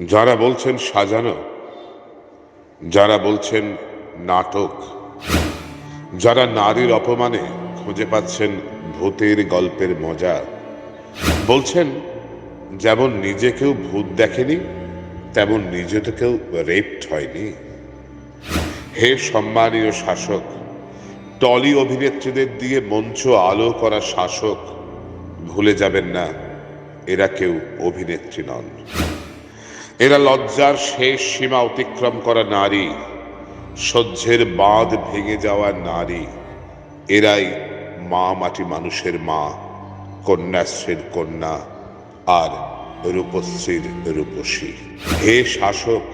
যারা বলছেন সাজানো, যারা বলছেন নাটক, যারা নারীর অপমানে খুঁজে পাচ্ছেন ভূতের গল্পের মজা, বলছেন যেমন নিজে কেউ ভূত দেখেনি, তেমন নিজে তো কেউ রেপড হয়নি। হে সম্মানীয় শাসক, টলি অভিনেত্রীদের দিয়ে মঞ্চ আলো করা শাসক, ভুলে যাবেন না, এরা কেউ অভিনেত্রী নন। এরা লজ্জার শেষ সীমা অতিক্রম করা নারী, সহ্যের বাঁধ ভেঙে যাওয়া নারী। এরাই মা মাটি মানুষের মা, কন্যাশ্রীর কন্যা আর রূপশ্রীর রূপসী। হে শাসক,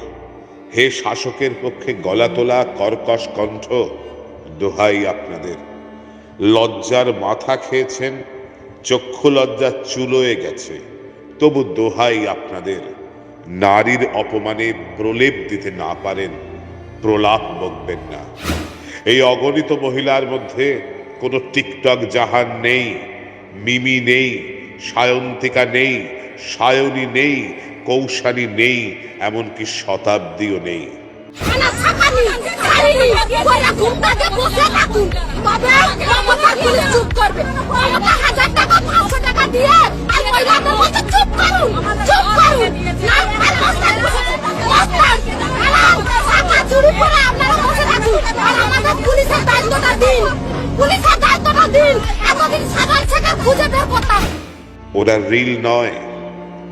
হে শাসকের পক্ষে গলা তোলা কর্কশ কণ্ঠ দোহাই আপনাদের। লজ্জার মাথা খেয়েছেন, চক্ষু লজ্জা চুলোয় গেছে, তবু দোহাই আপনাদের। নারীর অপমানে প্রলেপ দিতে না পারেন, প্রলাপ বকবেন না। এই অগণিত মহিলার মধ্যে কোনো টিকটক জাহান নেই, মিমি নেই, সায়ন্তিকা নেই, সায়নী নেই, কৌশানী নেই, এমনকি শতাব্দীও নেই। ওরা রিল নয়,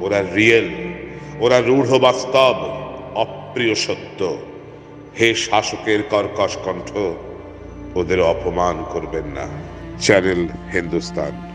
ওরা রিয়েল, ওরা রূঢ় বাস্তব, অপ্রিয় সত্য। হে শাসকের কর্কশ কণ্ঠ, ওদের অপমান করবেন না। চ্যানেল হিন্দুস্তান।